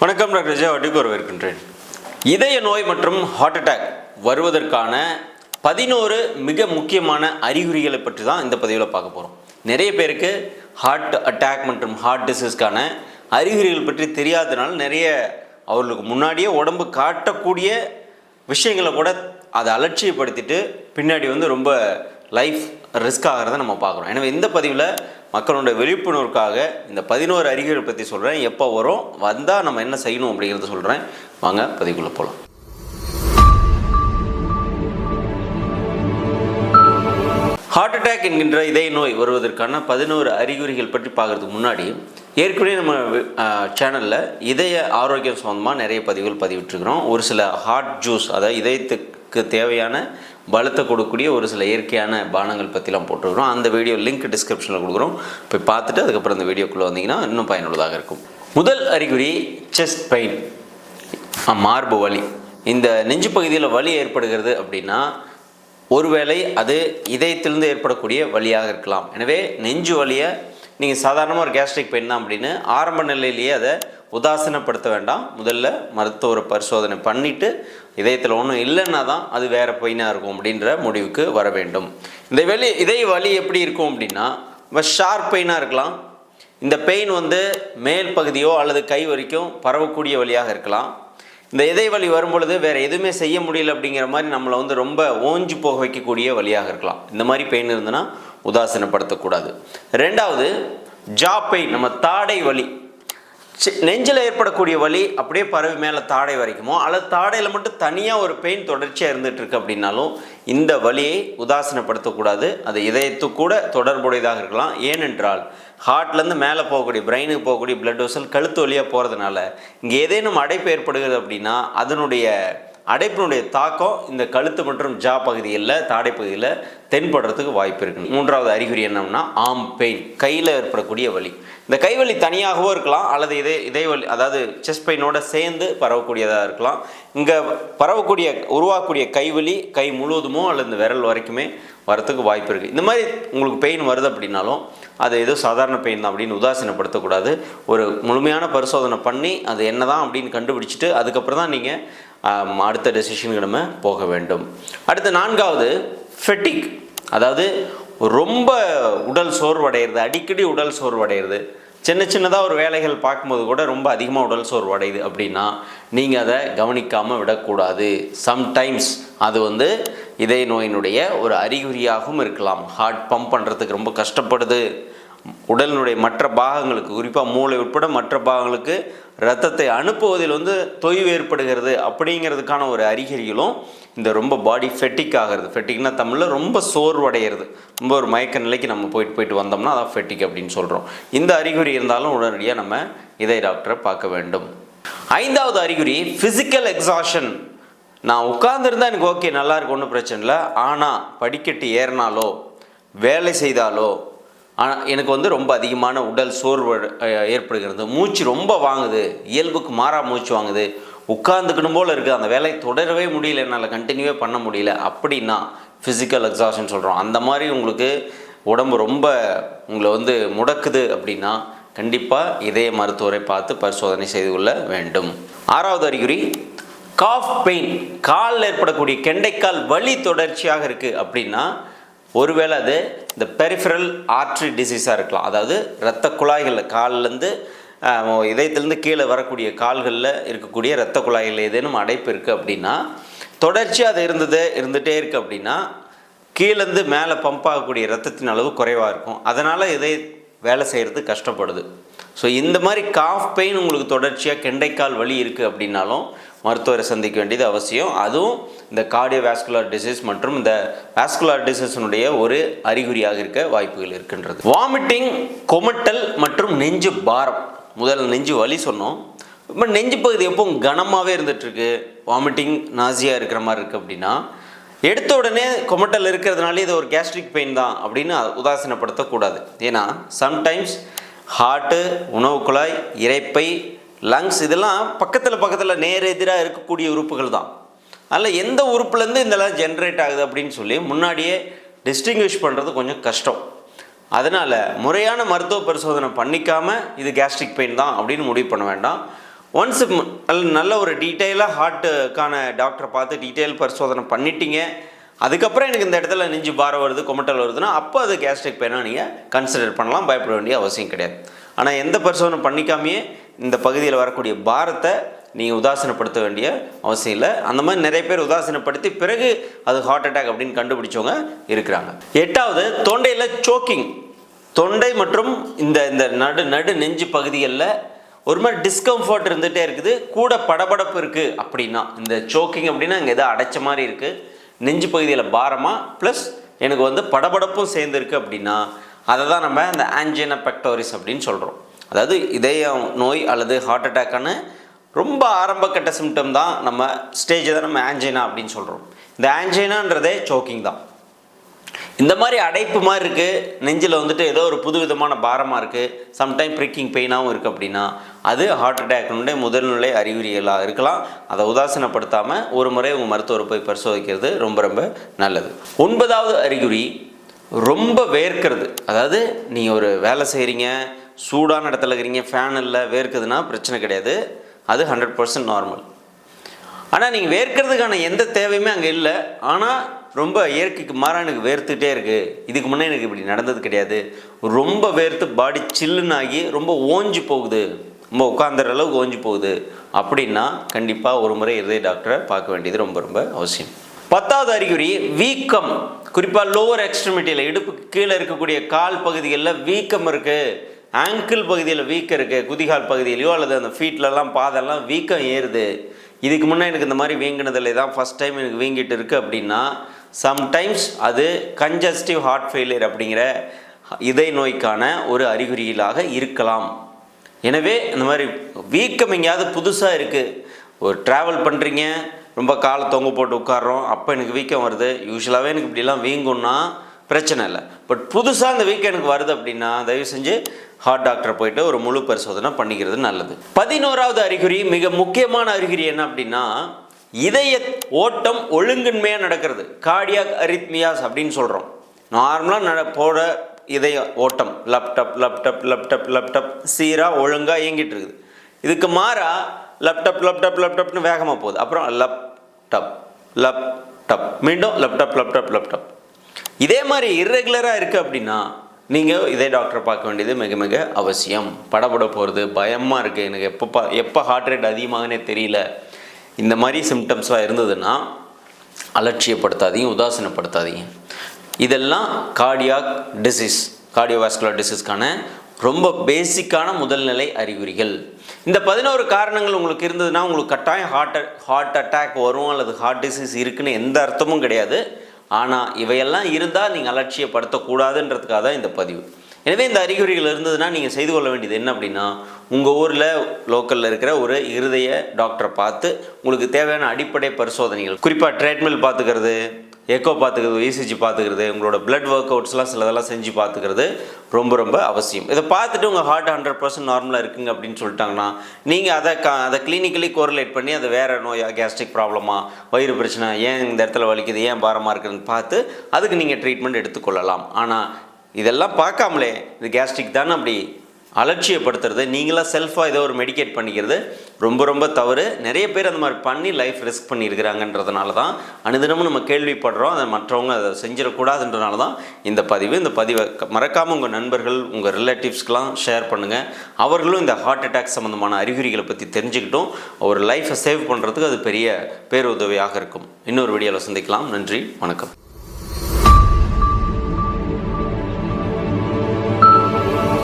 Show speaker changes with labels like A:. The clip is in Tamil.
A: வணக்கம் டாக்டர் ஜெயவாட்டிக்கு வரவேற்கின்றேன் இதய நோய் மற்றும் ஹார்ட் அட்டாக் வருவதற்கான பதினோரு மிக முக்கியமான அறிகுறிகளை பற்றி தான் இந்த பதிவில் பார்க்க போகிறோம் நிறைய பேருக்கு ஹார்ட் அட்டாக் மற்றும் ஹார்ட் டிசீஸ்க்கான அறிகுறிகள் பற்றி தெரியாதனால நிறைய அவர்களுக்கு முன்னாடியே உடம்பு காட்டக்கூடிய விஷயங்களை கூட அதை அலட்சியப்படுத்திட்டு பின்னாடி வந்து ரொம்ப லைஃப் ரிஸ்க் ஆகிறத நம்ம பார்க்குறோம். எனவே இந்த பதிவில் மக்களோட விழிப்புணர்வுக்காக இந்த பதினோரு அறிகுறிகள் பற்றி சொல்கிறேன் எப்போ வரும் வந்தால் நம்ம என்ன செய்யணும் அப்படிங்கிறத சொல்கிறேன் வாங்க பதிவுக்குள்ளே போகலாம் ஹார்ட் அட்டாக் என்கின்ற இதய நோய் வருவதற்கான பதினோரு அறிகுறிகள் பற்றி பார்க்கறதுக்கு முன்னாடி ஏற்கனவே நம்ம சேனலில் இதய ஆரோக்கியம் சம்மந்தமாக நிறைய பதிவுகள் பதிவிட்டுருக்கிறோம். ஒரு சில ஹார்ட் ஜூஸ் அதாவது இதயத்துக்கு தேவையான பலத்தை கொடுக்கக்கூடிய ஒரு சில இயற்கையான பானங்கள் பற்றிலாம் போட்டுருக்குறோம். அந்த வீடியோ லிங்க் டிஸ்கிரிப்ஷனில் கொடுக்குறோம். போய் பார்த்துட்டு அதுக்கப்புறம் இந்த வீடியோக்குள்ளே வந்தீங்கன்னா இன்னும் பயனுள்ளதாக இருக்கும். முதல் அறிகுறி செஸ்ட் பெயின் மார்பு வலி. இந்த நெஞ்சு பகுதியில் வலி ஏற்படுகிறது அப்படின்னா ஒருவேளை அது இதயத்திலிருந்து ஏற்படக்கூடிய வலியாக இருக்கலாம். எனவே நெஞ்சு வலியை நீங்கள் சாதாரணமாக ஒரு கேஸ்ட்ரிக் பெயின் தான் அப்படின்னு ஆரம்ப நிலையிலேயே அதை உதாசீனப்படுத்த வேண்டாம். முதல்ல மருத்துவரை பரிசோதனை பண்ணிவிட்டு இதயத்தில் ஒன்றும் இல்லைன்னா தான் அது வேறு பெயினாக இருக்கும் அப்படின்ற முடிவுக்கு வர வேண்டும். இந்த வெளி இதய வலி எப்படி இருக்கும் அப்படின்னா ஷார்ப் பெயினாக இருக்கலாம். இந்த பெயின் வந்து மேல் பகுதியோ அல்லது கை வரைக்கும் பரவக்கூடிய வழியாக இருக்கலாம். இந்த இதய வலி வரும்பொழுது வேறு எதுவுமே செய்ய முடியல அப்படிங்கிற மாதிரி நம்மளை வந்து ரொம்ப ஓஞ்சு போக வைக்கக்கூடிய வழியாக இருக்கலாம். இந்த மாதிரி பெயின் இருந்ததுன்னா உதாசீனப்படுத்தக்கூடாது. ரெண்டாவது ஜா பெயின் நம்ம தாடை வலி. நெஞ்சில் ஏற்படக்கூடிய வலி அப்படியே பரவி மேலே தாடை வரைக்குமோ அல்லது தாடையில் மட்டும் தனியாக ஒரு பெயின் தொடர்ச்சியாக இருந்துகிட்ருக்கு அப்படின்னாலும் இந்த வலியை உதாசீனப்படுத்தக்கூடாது. அது இதயத்துக்கூட கூட தொடர்புடையதாக இருக்கலாம். ஏனென்றால் ஹார்ட்லேருந்து மேலே போகக்கூடிய பிரெயினுக்கு போகக்கூடிய பிளட் வெசல் கழுத்து வழியாக போகிறதுனால இங்கே ஏதேனும் அடைப்பு ஏற்படுகிறது அப்படின்னா அதனுடைய அடைப்பினுடைய தாக்கம் இந்த கழுத்து மற்றும் ஜா பகுதியில் தாடை பகுதியில் தென்படுறதுக்கு வாய்ப்பு இருக்குது மூன்றாவது அறிகுறி என்னன்னா ஆம் பெயின் கையில் ஏற்படக்கூடிய வலி. இந்த கைவலி தனியாகவோ இருக்கலாம் அல்லது இதே இதயவலி அதாவது செஸ்ட் பெயினோட சேர்ந்து பரவக்கூடியதாக இருக்கலாம். இங்கே பரவக்கூடிய உருவாக்கக்கூடிய கைவலி கை முழுவதுமோ அல்லது இந்த விரல் வரைக்குமே வரத்துக்கு வாய்ப்பு இருக்குது இந்த மாதிரி உங்களுக்கு பெயின் வருது அப்படின்னாலும் அது ஏதோ சாதாரண பெயின் தான் அப்படின்னு உதாசீனப்படுத்தக்கூடாது. ஒரு முழுமையான பரிசோதனை பண்ணி அது என்ன தான் அப்படின்னு கண்டுபிடிச்சிட்டு அதுக்கப்புறம் தான் நீங்கள் அடுத்த டெசிஷனுக்கு நம்ம போக வேண்டும். அடுத்து நான்காவது ஃபெட்டிக் அதாவது ரொம்ப உடல் சோர்வடைகிறது அடிக்கடி உடல் சோர்வடைகிறது சின்ன சின்னதாக ஒரு வேலைகள் பார்க்கும்போது கூட ரொம்ப அதிகமாக உடல் சோர்வடையுது அப்படின்னா நீங்கள் அதை கவனிக்காமல் விடக்கூடாது. சம்டைம்ஸ் அது வந்து இதய நோயினுடைய ஒரு அறிகுறியாகவும் இருக்கலாம். ஹார்ட் பம்ப் பண்ணுறதுக்கு ரொம்ப கஷ்டப்படுது. உடலினுடைய மற்ற பாகங்களுக்கு குறிப்பாக மூளை உட்பட மற்ற பாகங்களுக்கு ரத்தத்தை அனுப்புவதில் வந்து தொய்வு ஏற்படுகிறது அப்படிங்கிறதுக்கான ஒரு அறிகுறிகளும் இந்த ரொம்ப பாடி ஃபெட்டிக் ஆகிறது. ஃபெட்டிக்னா தமிழில் ரொம்ப சோர்வடைகிறது. ரொம்ப ஒரு மயக்க நிலைக்கு நம்ம போயிட்டு போயிட்டு வந்தோம்னா அதான் ஃபெட்டிக் அப்படின்னு சொல்கிறோம் இந்த அறிகுறி இருந்தாலும் உடனடியாக நம்ம இதய டாக்டரை பார்க்க வேண்டும். ஐந்தாவது அறிகுறி ஃபிசிக்கல் எக்ஸாஷன் நான் உட்கார்ந்துருந்தா எனக்கு ஓகே நல்லா இருக்கு ஒன்றும் பிரச்சனை இல்லை. ஆனால் படிக்கட்டு ஏறினாலோ வேலை செய்தாலோ ஆனால் எனக்கு வந்து ரொம்ப அதிகமான உடல் சோர்வு ஏற்படுகிறது. மூச்சு ரொம்ப வாங்குது. இயல்புக்கு மாறா மூச்சு வாங்குது. உட்காந்துக்கணும் போல் இருக்குது அந்த வேலையை தொடரவே முடியல. என்னால் கண்டினியூவே பண்ண முடியல. அப்படின்னா ஃபிசிக்கல் எக்ஸாஷன் சொல்கிறோம் அந்த மாதிரி உங்களுக்கு உடம்பு ரொம்ப உங்களை வந்து முடக்குது அப்படின்னா கண்டிப்பாக இதய மருத்துவரை பார்த்து பரிசோதனை செய்து கொள்ள வேண்டும். ஆறாவது அறிகுறி காஃப் பெயின் காலில் ஏற்படக்கூடிய கெண்டைக்கால் வலி தொடர்ச்சியாக இருக்குது அப்படின்னா ஒருவேளை அது இந்த பெரிஃபரல் ஆர்ட்ரி டிசீஸாக இருக்கலாம். அதாவது இரத்த குழாய்களில் கால்லேருந்து இதயத்திலேருந்து கீழே வரக்கூடிய கால்களில் இருக்கக்கூடிய இரத்த குழாய்கள் ஏதேனும் அடைப்பு இருக்குது அப்படின்னா தொடர்ச்சியாக அது இருந்தது இருந்துகிட்டே இருக்குது அப்படின்னா கீழேருந்து மேலே பம்ப் ஆகக்கூடிய ரத்தத்தின் அளவு குறைவாக இருக்கும். அதனால் இதை வேலை செய்கிறது கஷ்டப்படுது. ஸோ இந்த மாதிரி காஃப் பெயின் உங்களுக்கு தொடர்ச்சியாக கெண்டைக்கால் வலி இருக்குது அப்படின்னாலும் மருத்துவரை சந்திக்க வேண்டியது அவசியம். அதுவும் இந்த கார்டியோவாஸ்குலர் டிசீஸ் மற்றும் இந்த வாஸ்குலர் டிசீஸினுடைய ஒரு அறிகுறியாக இருக்க வாய்ப்புகள் இருக்கின்றது. வாமிட்டிங் கொமட்டல் மற்றும் நெஞ்சு பாரம். முதல்ல நெஞ்சு வலி சொன்னோம். இப்போ நெஞ்சு பகுதி எப்பவும் கனமாகவே இருந்துகிட்ருக்கு வாமிட்டிங் நாசியாக இருக்கிற மாதிரி இருக்குது அப்படின்னா எடுத்த உடனே கொமட்டல் இருக்கிறதுனால இது ஒரு கேஸ்ட்ரிக் பெயின் தான் அப்படின்னு உதாசீனப்படுத்தக்கூடாது. ஏன்னா சம்டைம்ஸ் ஹார்ட்டு உணவு குழாய் இறைப்பை லங்ஸ் இதெல்லாம் பக்கத்தில் பக்கத்தில் நேர் எதிராக இருக்கக்கூடிய உறுப்புகள் தான். அதில் எந்த உறுப்புலேருந்து இதெல்லாம் ஜென்ரேட் ஆகுது அப்படின்னு சொல்லி முன்னாடியே டிஸ்டிங்விஷ் பண்ணுறது கொஞ்சம் கஷ்டம். அதனால் முறையான மருத்துவ பரிசோதனை பண்ணிக்காமல் இது கேஸ்ட்ரிக் பெயின் தான் அப்படின்னு முடிவு பண்ண வேண்டாம். ஒன்ஸ் நல்ல ஒரு டீட்டெயிலாக ஹார்ட்டுக்கான டாக்டரை பார்த்து டீட்டெயில் பரிசோதனை பண்ணிட்டீங்க. அதுக்கப்புறம் எனக்கு இந்த இடத்துல நெஞ்சு பாரம் வருது கொமட்டல் வருதுன்னா அப்போ அது கேஸ்ட்ரிக் பெயினாக நீங்கள் கன்சிடர் பண்ணலாம். பயப்பட வேண்டிய அவசியம் கிடையாது. ஆனால் எந்த பரிசோதனை பண்ணிக்காமையே இந்த பகுதியில் வரக்கூடிய பாரத்தை நீங்கள் உதாசீனப்படுத்த வேண்டிய அவசியம் இல்லை. அந்த மாதிரி நிறைய பேர் உதாசீனப்படுத்தி பிறகு அது ஹார்ட் அட்டாக் அப்படின்னு கண்டுபிடிச்சவங்க இருக்கிறாங்க. எட்டாவது தொண்டையில் சோக்கிங் தொண்டை மற்றும் இந்த இந்த நடு நடு நெஞ்சு பகுதிகளில் ஒரு மாதிரி டிஸ்கம்ஃபர்ட் இருந்துகிட்டே இருக்குது. கூட படபடப்பு இருக்குது அப்படின்னா இந்த சோக்கிங் அப்படின்னா இங்கே எதோ அடைச்ச மாதிரி இருக்குது நெஞ்சு பகுதியில் பாரமாக ப்ளஸ் எனக்கு வந்து படபடப்பும் சேர்ந்துருக்கு அப்படின்னா அதை தான் நம்ம இந்த ஆன்ஜினா பெக்டோரிஸ் அப்படின்னு சொல்கிறோம் அதாவது இதய நோய் அல்லது ஹார்ட் அட்டாக்கான ரொம்ப ஆரம்பக்கட்ட சிம்டம் தான் நம்ம ஸ்டேஜை தான் நம்ம ஆன்ஜைனா அப்படின்னு சொல்கிறோம் இந்த ஆன்ஜைனான்றதே சோக்கிங் தான். இந்த மாதிரி அடைப்பு மாதிரி இருக்குது நெஞ்சில் வந்துட்டு ஏதோ ஒரு புது விதமான பாரமாக இருக்குது சம்டைம் ப்ரிக்கிங் பெயினாகவும் இருக்குது அப்படின்னா அது ஹார்ட் அட்டாக்னுடைய முதல்நிலை அறிகுறிகளாக இருக்கலாம். அதை உதாசீனப்படுத்தாமல் ஒரு முறை உங்கள் மருத்துவரை போய் பரிசோதிக்கிறது ரொம்ப ரொம்ப நல்லது. ஒன்பதாவது அறிகுறி ரொம்ப வேர்க்கிறது. அதாவது நீங்கள் ஒரு வேலை செய்கிறீங்க சூடான இடத்துல இருக்கிறீங்க ஃபேன் இல்லை வேர்க்குதுன்னா பிரச்சனை கிடையாது. அது ஹண்ட்ரட் பர்சன்ட் நார்மல் ஆனால் நீங்கள் வேர்க்கிறதுக்கான எந்த தேவையுமே அங்கே இல்லை. ஆனால் ரொம்ப இயற்கைக்கு மாறாக எனக்கு வேர்த்துக்கிட்டே இருக்குது இதுக்கு முன்னே எனக்கு இப்படி நடந்தது கிடையாது. ரொம்ப வேர்த்து பாடி சில்லுன்னு ஆகி ரொம்ப ஓஞ்சி போகுது. ரொம்ப உட்காந்துற அளவுக்கு ஓஞ்சி போகுது. அப்படின்னா கண்டிப்பாக ஒரு முறை இருதய டாக்டரை பார்க்க வேண்டியது ரொம்ப ரொம்ப அவசியம். பத்தாவது அறிகுறி வீக்கம். குறிப்பாக லோவர் எக்ஸ்ட்ரிமிட்டியில் இடுப்புக்கு கீழே இருக்கக்கூடிய கால் பகுதிகளில் வீக்கம் இருக்குது ஆங்கிள் பகுதியில் வீக்கம் இருக்குது குதிகால் பகுதியிலையோ அல்லது அந்த ஃபீட்லலாம் பாதெல்லாம் வீக்கம் ஏறுது. இதுக்கு முன்னே எனக்கு இந்த மாதிரி வீங்கினதில் தான் ஃபஸ்ட் டைம் எனக்கு வீங்கிட்டு இருக்குது அப்படின்னா சம்டைம்ஸ் அது கன்ஜஸ்டிவ் ஹார்ட் ஃபெயிலியர் அப்படிங்கிற இதய நோய்க்கான ஒரு அறிகுறிகளாக இருக்கலாம். எனவே இந்த மாதிரி வீக்கம் எங்கேயாவது புதுசாக இருக்குது ஒரு ட்ராவல் பண்ணுறீங்க ரொம்ப காலை தொங்க போட்டு உட்காடுறோம் அப்போ எனக்கு வீக்கம் வருது. யூஸ்வலாகவே எனக்கு இப்படிலாம் வீங்கும்னா பிரச்சனை இல்லை. பட் புதுசாக அந்த வீக்கெண்டுக்கு வருது அப்படின்னா தயவு செஞ்சு ஹார்ட் டாக்டர் போயிட்டு ஒரு முழு பரிசோதனை பண்ணிக்கிறது நல்லது. பதினோராவது அறிகுறி மிக முக்கியமான அறிகுறி என்ன அப்படின்னா இதய ஓட்டம் ஒழுங்கின்மையாக நடக்கிறது. கார்டியாக் அரித்மியாஸ் அப்படின்னு சொல்கிறோம் நார்மலாக நட போட இதய ஓட்டம் லப்டப் லப்டப் லப்டப் லப்டப் சீராக ஒழுங்காக இயங்கிட்டு இருக்குது. இதுக்கு மாறா லப்டப் லப்டப் லப்டப்னு வேகமாக போகுது. அப்புறம் லப் டப் லப் டப் மீண்டும் lub dub lub dub lub dub இதே மாதிரி இர்ரெகுலராக இருக்குது அப்படின்னா நீங்கள் இதே டாக்டரை பார்க்க வேண்டியது மிக மிக அவசியம். படபட போகிறது பயமாக இருக்குது எனக்கு எப்போ பா எப்போ ஹார்ட் ரேட் அதிகமாகனே தெரியல. இந்த மாதிரி சிம்டம்ஸ்லாம் இருந்ததுன்னா அலட்சியப்படுத்தாதீங்க உதாசீனப்படுத்தாதீங்க. இதெல்லாம் கார்டியாக் டிசீஸ் கார்டியோவாஸ்குலர் டிசீஸ்க்கான ரொம்ப பேசிக்கான முதல்நிலை அறிகுறிகள். இந்த பதினோரு காரணங்கள் உங்களுக்கு இருந்ததுன்னா உங்களுக்கு கட்டாயம் ஹார்ட் ஹார்ட் அட்டாக் வரும் அல்லது ஹார்ட் டிசீஸ் இருக்குன்னு எந்த அர்த்தமும் கிடையாது. ஆனால் இவையெல்லாம் இருந்தால் நீங்கள் அலட்சியப்படுத்தக்கூடாதுன்றதுக்காக தான் இந்த பதிவு. எனவே இந்த அறிகுறிகள் இருந்ததுன்னா நீங்கள் செய்து கொள்ள வேண்டியது என்ன அப்படின்னா உங்கள் ஊரில் லோக்கலில் இருக்கிற ஒரு இருதய டாக்டரை பார்த்து உங்களுக்கு தேவையான அடிப்படை பரிசோதனைகள். குறிப்பாக ட்ரீட்மெண்ட் பார்த்துக்கிறது. எக்கோ பார்த்துக்கிறது இசிஜி பார்த்துக்கிறது உங்களோட பிளட் ஒர்க் அவுட்ஸ்லாம் சிலதெல்லாம் செஞ்சு பார்த்துக்கிறது ரொம்ப ரொம்ப அவசியம். இதை பார்த்துட்டு உங்கள் ஹார்ட் ஹண்ட்ரட் பர்சன்ட் நார்மலாக இருக்குங்க அப்படின்னு சொல்லிட்டாங்கன்னா நீங்கள் அதை கா அதை கிளினிக்கலி கோரிலேட் பண்ணி அது வேறு நோயா கேஸ்ட்ரிக் ப்ராப்ளமா வயிறு பிரச்சனை ஏன் இந்த இடத்துல வலிக்குது ஏன் பாரமாக இருக்குதுன்னு பார்த்து அதுக்கு நீங்கள் ட்ரீட்மெண்ட் எடுத்துக்கொள்ளலாம். ஆனால் இதெல்லாம் பார்க்காமலே இது கேஸ்ட்ரிக் தானே அப்படி அலட்சியப்படுத்துறது. நீங்களாக செல்ஃபாக ஏதோ ஒரு மெடிகேட் பண்ணிக்கிறது ரொம்ப ரொம்ப தவறு. நிறைய பேர் அந்த மாதிரி பண்ணி லைஃப் ரிஸ்க் பண்ணியிருக்கிறாங்கன்றதுனால தான் அனுதினமும் நம்ம கேள்விப்படுறோம். அதை மற்றவங்க அதை செஞ்சிடக்கூடாதுன்றனால தான் இந்த பதிவு. இந்த பதிவை மறக்காமல் உங்கள் நண்பர்கள் உங்கள் ரிலேட்டிவ்ஸ்க்கெலாம் ஷேர் பண்ணுங்கள் அவர்களும் இந்த ஹார்ட் அட்டாக் சம்மந்தமான அறிகுறிகளை பற்றி தெரிஞ்சுக்கிட்டும். ஒரு லைஃப்பை சேவ் பண்ணுறதுக்கு அது பெரிய பேருதவியாக இருக்கும். இன்னொரு வீடியோவில் சந்திக்கலாம். நன்றி. வணக்கம்.